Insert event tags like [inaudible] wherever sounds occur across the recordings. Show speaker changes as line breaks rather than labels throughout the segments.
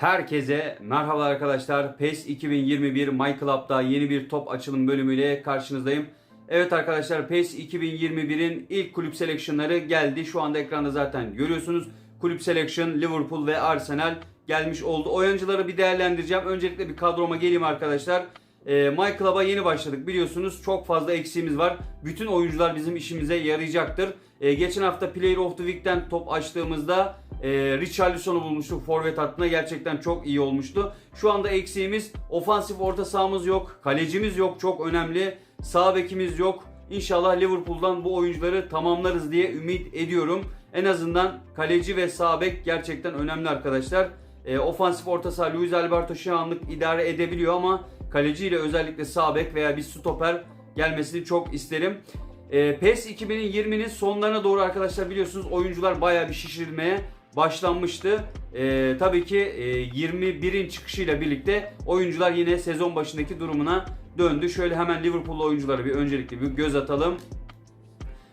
Herkese merhaba arkadaşlar. PES 2021 My Club'da yeni bir top açılım bölümüyle karşınızdayım. Evet arkadaşlar PES 2021'in ilk kulüp selection'ları geldi. Şu anda ekranda zaten görüyorsunuz. Kulüp selection Liverpool ve Arsenal gelmiş oldu. Oyuncuları bir değerlendireceğim. Öncelikle bir kadroma geleyim arkadaşlar. Ee, My Club'a yeni başladık biliyorsunuz. Çok fazla eksiğimiz var. Bütün oyuncular bizim işimize yarayacaktır. Ee, geçen hafta Player of the Week'ten top açtığımızda e, Richarlison'u bulmuştuk forvet hattına. Gerçekten çok iyi olmuştu. Şu anda eksiğimiz ofansif orta sahamız yok. Kalecimiz yok. Çok önemli. Sağ bekimiz yok. İnşallah Liverpool'dan bu oyuncuları tamamlarız diye ümit ediyorum. En azından kaleci ve sağ bek gerçekten önemli arkadaşlar. E, ofansif orta saha Luis Alberto şu anlık idare edebiliyor ama kaleciyle özellikle sağ bek veya bir stoper gelmesini çok isterim. E, PES 2020'nin sonlarına doğru arkadaşlar biliyorsunuz oyuncular bayağı bir şişirilmeye başlanmıştı. E, tabii ki e, 21'in çıkışıyla birlikte oyuncular yine sezon başındaki durumuna döndü. Şöyle hemen Liverpool oyuncuları bir öncelikle bir göz atalım.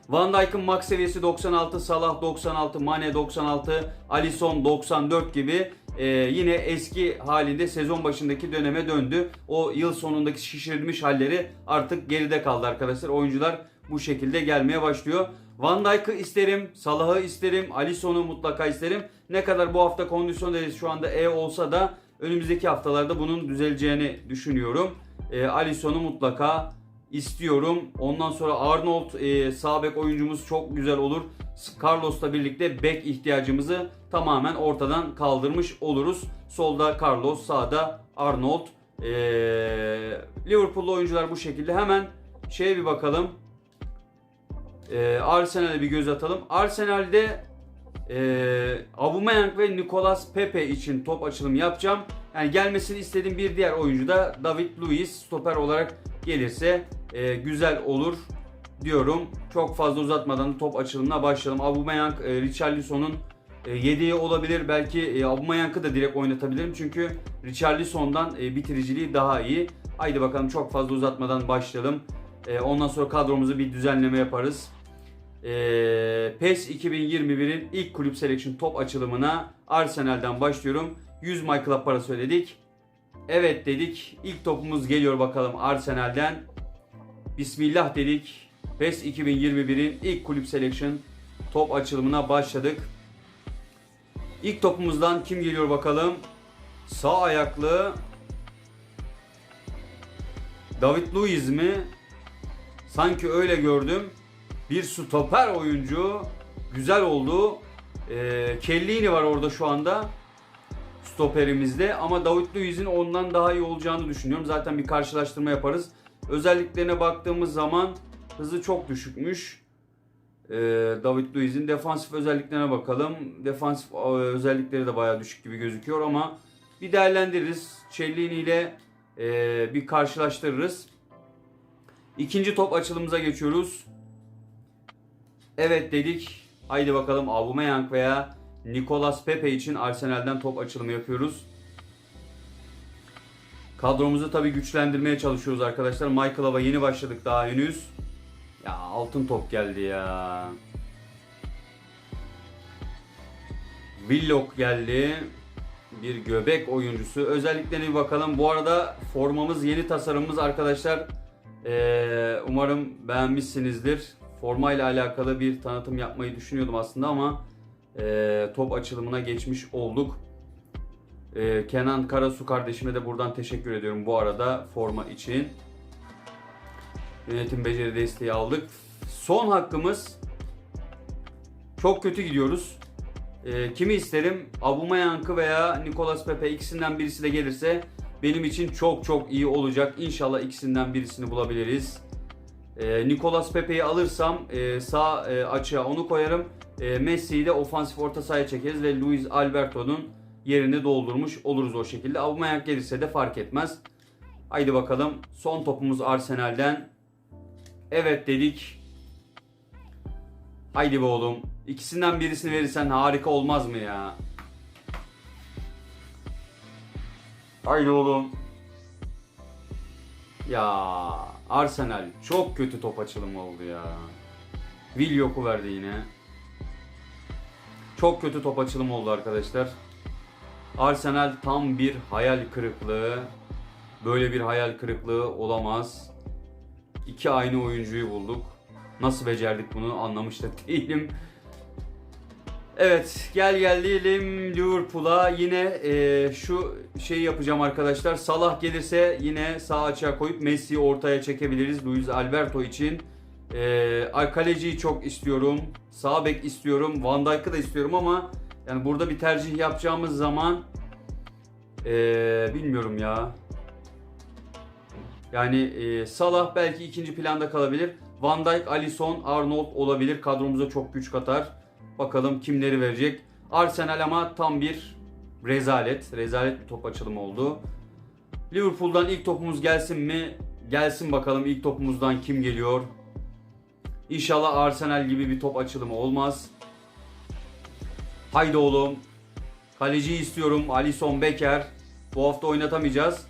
Van Dijk'ın max seviyesi 96, Salah 96, Mane 96, Alisson 94 gibi e, yine eski halinde sezon başındaki döneme döndü. O yıl sonundaki şişirilmiş halleri artık geride kaldı arkadaşlar. Oyuncular bu şekilde gelmeye başlıyor. Van Dijk'ı isterim, Salah'ı isterim, Alisson'u mutlaka isterim. Ne kadar bu hafta kondisyon derecesi şu anda E olsa da önümüzdeki haftalarda bunun düzeleceğini düşünüyorum. E, Alisson'u mutlaka istiyorum. Ondan sonra Arnold e, sağ bek oyuncumuz çok güzel olur. Carlos'la birlikte bek ihtiyacımızı tamamen ortadan kaldırmış oluruz. Solda Carlos, sağda Arnold. E, Liverpool'lu oyuncular bu şekilde. Hemen şeye bir bakalım. E, Arsenal'e bir göz atalım. Arsenal'de e, Aubameyang ve Nicolas Pepe için top açılım yapacağım. Yani gelmesini istediğim bir diğer oyuncu da David Luiz stoper olarak gelirse e, güzel olur diyorum. Çok fazla uzatmadan top açılımına başlayalım. Aubameyang, e, Richarlison'un e, yedeği olabilir. Belki e, Aubameyang'ı da direkt oynatabilirim. Çünkü Richarlison'dan e, bitiriciliği daha iyi. Haydi bakalım çok fazla uzatmadan başlayalım. E, ondan sonra kadromuzu bir düzenleme yaparız. E, PES 2021'in ilk kulüp selection top açılımına Arsenal'den başlıyorum. 100 My Club para söyledik. Evet dedik. İlk topumuz geliyor bakalım Arsenal'den. Bismillah dedik. PES 2021'in ilk kulüp selection top açılımına başladık. İlk topumuzdan kim geliyor bakalım? Sağ ayaklı David Luiz mi? Sanki öyle gördüm. Bir stoper oyuncu. Güzel oldu. Ee, Kellini var orada şu anda stoperimizde ama David Luiz'in ondan daha iyi olacağını düşünüyorum. Zaten bir karşılaştırma yaparız. Özelliklerine baktığımız zaman hızı çok düşükmüş. Ee, David Luiz'in defansif özelliklerine bakalım. Defansif e, özellikleri de bayağı düşük gibi gözüküyor ama bir değerlendiririz. Cellini ile e, bir karşılaştırırız. İkinci top açılımıza geçiyoruz. Evet dedik. Haydi bakalım Aubameyang veya Nicolas Pepe için Arsenal'den top açılımı yapıyoruz. Kadromuzu tabii güçlendirmeye çalışıyoruz arkadaşlar. Michael'a yeni başladık daha henüz. Ya altın top geldi ya. Willock geldi. Bir göbek oyuncusu. Özelliklerine bir bakalım. Bu arada formamız yeni tasarımımız arkadaşlar. Ee, umarım beğenmişsinizdir. Forma ile alakalı bir tanıtım yapmayı düşünüyordum aslında ama e, top açılımına geçmiş olduk. E, Kenan Karasu kardeşime de buradan teşekkür ediyorum bu arada forma için. Yönetim beceri desteği aldık. Son hakkımız çok kötü gidiyoruz. E, kimi isterim? Aubameyang'ı veya Nicolas Pepe ikisinden birisi de gelirse benim için çok çok iyi olacak. İnşallah ikisinden birisini bulabiliriz. E, Nicolas Pepe'yi alırsam e, sağ e, açığa onu koyarım. E, Messi'yi de ofansif orta sahaya çekeriz ve Luis Alberto'nun yerini doldurmuş oluruz o şekilde. Aubameyang gelirse de fark etmez. Haydi bakalım. Son topumuz Arsenal'den. Evet dedik. Haydi be oğlum. İkisinden birisini verirsen harika olmaz mı ya? Haydi oğlum. Ya Arsenal çok kötü top açılımı oldu ya. Willock'u verdi yine. Çok kötü top açılımı oldu arkadaşlar. Arsenal tam bir hayal kırıklığı. Böyle bir hayal kırıklığı olamaz. İki aynı oyuncuyu bulduk. Nasıl becerdik bunu anlamış da [laughs] değilim. Evet gel gelelim Liverpool'a yine e, şu şeyi yapacağım arkadaşlar. Salah gelirse yine sağ açığa koyup Messi'yi ortaya çekebiliriz Luis Alberto için. E, kaleciyi çok istiyorum. Sağ bek istiyorum. Van Dijk'ı da istiyorum ama yani burada bir tercih yapacağımız zaman e, bilmiyorum ya. Yani e, Salah belki ikinci planda kalabilir. Van Dijk, Alisson, Arnold olabilir. Kadromuza çok güç katar. Bakalım kimleri verecek. Arsenal ama tam bir rezalet. Rezalet bir top açılımı oldu. Liverpool'dan ilk topumuz gelsin mi? Gelsin bakalım ilk topumuzdan kim geliyor? İnşallah Arsenal gibi bir top açılımı olmaz. Haydi oğlum. Kaleciyi istiyorum. Alisson Becker. Bu hafta oynatamayacağız.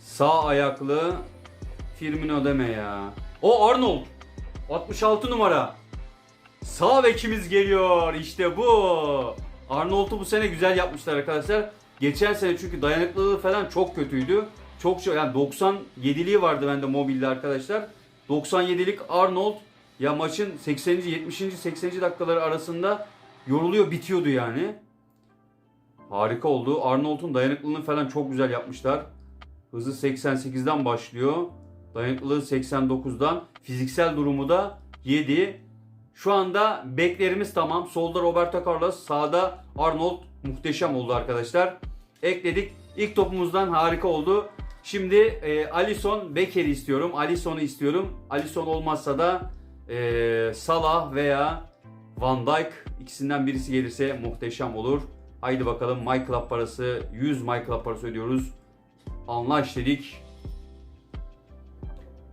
Sağ ayaklı Firmino deme ya. O Arnold. 66 numara. Sağ bekimiz geliyor. İşte bu. Arnold'u bu sene güzel yapmışlar arkadaşlar. Geçen sene çünkü dayanıklılığı falan çok kötüydü. Çok çok yani 97'liği vardı bende mobilde arkadaşlar. 97'lik Arnold ya maçın 80. 70. 80. dakikaları arasında yoruluyor bitiyordu yani. Harika oldu. Arnold'un dayanıklılığını falan çok güzel yapmışlar. Hızı 88'den başlıyor. Dayanıklılığı 89'dan. Fiziksel durumu da 7. Şu anda beklerimiz tamam. Solda Roberto Carlos, sağda Arnold muhteşem oldu arkadaşlar. Ekledik. İlk topumuzdan harika oldu. Şimdi e, Alisson Becker'i istiyorum. Alisson'u istiyorum. Alisson olmazsa da e, Salah veya Van Dijk ikisinden birisi gelirse muhteşem olur. Haydi bakalım My Club parası 100 My Club parası ödüyoruz. Anlaş dedik.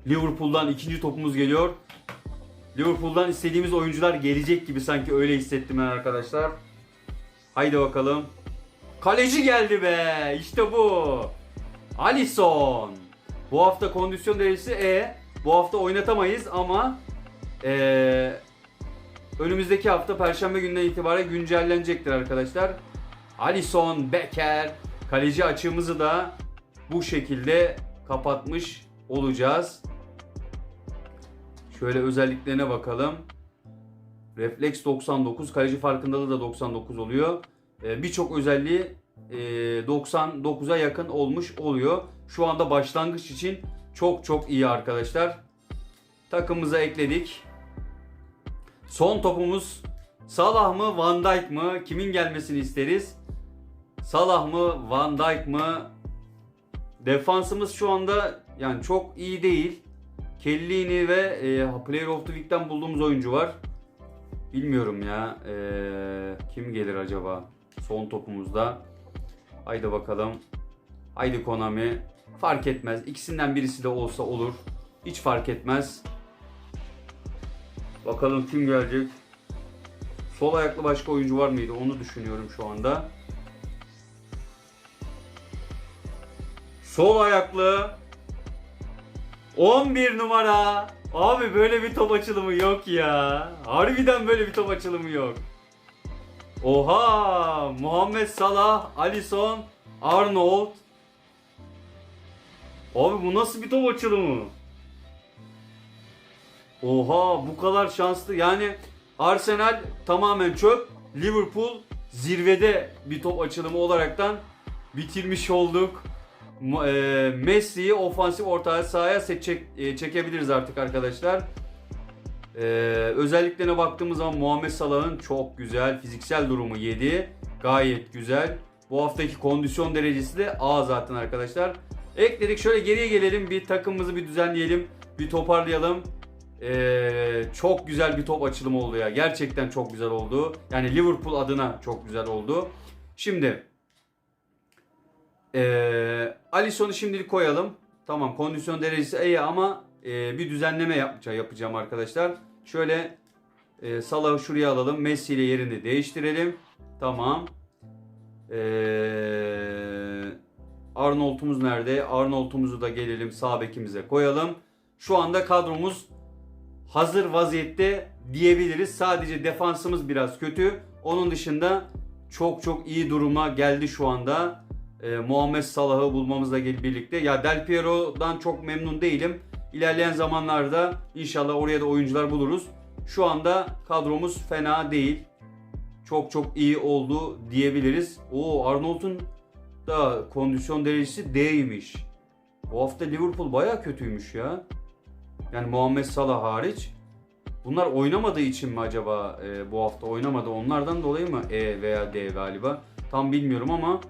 Liverpool'dan ikinci topumuz geliyor. Liverpool'dan istediğimiz oyuncular gelecek gibi sanki öyle hissettim ben arkadaşlar. Haydi bakalım. Kaleci geldi be. İşte bu. Alisson. Bu hafta kondisyon derecesi E. Bu hafta oynatamayız ama ee, önümüzdeki hafta Perşembe günden itibaren güncellenecektir arkadaşlar. Alisson, Becker, kaleci açığımızı da bu şekilde kapatmış olacağız. Şöyle özelliklerine bakalım. Refleks 99, kaleci farkındalığı da 99 oluyor. Ee, Birçok özelliği e, 99'a yakın olmuş oluyor. Şu anda başlangıç için çok çok iyi arkadaşlar. Takımımıza ekledik. Son topumuz Salah mı Van Dijk mı? Kimin gelmesini isteriz? Salah mı Van Dijk mı? Defansımız şu anda yani çok iyi değil. Kellini ve e, Player of the Week'ten bulduğumuz oyuncu var. Bilmiyorum ya. E, kim gelir acaba? Son topumuzda. Haydi bakalım. Haydi Konami. Fark etmez. İkisinden birisi de olsa olur. Hiç fark etmez. Bakalım kim gelecek. Sol ayaklı başka oyuncu var mıydı? Onu düşünüyorum şu anda. Sol ayaklı 11 numara. Abi böyle bir top açılımı yok ya. Harbiden böyle bir top açılımı yok. Oha! Muhammed Salah, Alisson, Arnold. Abi bu nasıl bir top açılımı? Oha bu kadar şanslı. Yani Arsenal tamamen çöp. Liverpool zirvede bir top açılımı olaraktan bitirmiş olduk. E, Messi'yi ofansif orta sahaya seçecek, e, çekebiliriz artık arkadaşlar. E, özelliklerine baktığımız zaman Muhammed Salah'ın çok güzel fiziksel durumu 7. Gayet güzel. Bu haftaki kondisyon derecesi de A zaten arkadaşlar. Ekledik şöyle geriye gelelim bir takımımızı bir düzenleyelim. Bir toparlayalım. E, çok güzel bir top açılımı oldu ya. Gerçekten çok güzel oldu. Yani Liverpool adına çok güzel oldu. Şimdi ee, Alisson'u şimdilik koyalım. Tamam kondisyon derecesi iyi ama e, bir düzenleme yapacağım, yapacağım arkadaşlar. Şöyle e, Salah'ı şuraya alalım. Messi ile yerini değiştirelim. Tamam. Ee, Arnold'umuz nerede? Arnold'umuzu da gelelim sağ bekimize koyalım. Şu anda kadromuz hazır vaziyette diyebiliriz. Sadece defansımız biraz kötü. Onun dışında çok çok iyi duruma geldi şu anda. Ee, Muhammed Salah'ı bulmamızla birlikte. Ya Del Piero'dan çok memnun değilim. İlerleyen zamanlarda inşallah oraya da oyuncular buluruz. Şu anda kadromuz fena değil. Çok çok iyi oldu diyebiliriz. O Arnold'un da kondisyon derecesi D'ymiş. Bu hafta Liverpool baya kötüymüş ya. Yani Muhammed Salah hariç. Bunlar oynamadığı için mi acaba e, bu hafta oynamadı? Onlardan dolayı mı E veya D galiba? Tam bilmiyorum ama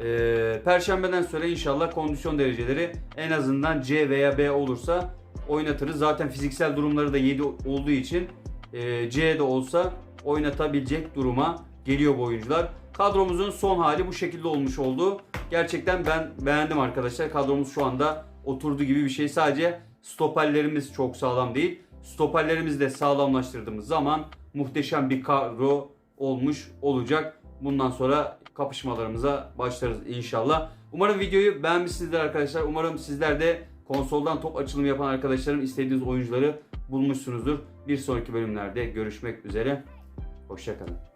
e, Perşembeden sonra inşallah kondisyon dereceleri en azından C veya B olursa oynatırız. Zaten fiziksel durumları da 7 olduğu için e, C de olsa oynatabilecek duruma geliyor bu oyuncular. Kadromuzun son hali bu şekilde olmuş oldu. Gerçekten ben beğendim arkadaşlar. Kadromuz şu anda oturdu gibi bir şey. Sadece stoperlerimiz çok sağlam değil. Stoperlerimizi de sağlamlaştırdığımız zaman muhteşem bir kadro olmuş olacak. Bundan sonra kapışmalarımıza başlarız inşallah. Umarım videoyu beğenmişsinizdir arkadaşlar. Umarım sizler de konsoldan top açılımı yapan arkadaşlarım istediğiniz oyuncuları bulmuşsunuzdur. Bir sonraki bölümlerde görüşmek üzere. Hoşçakalın.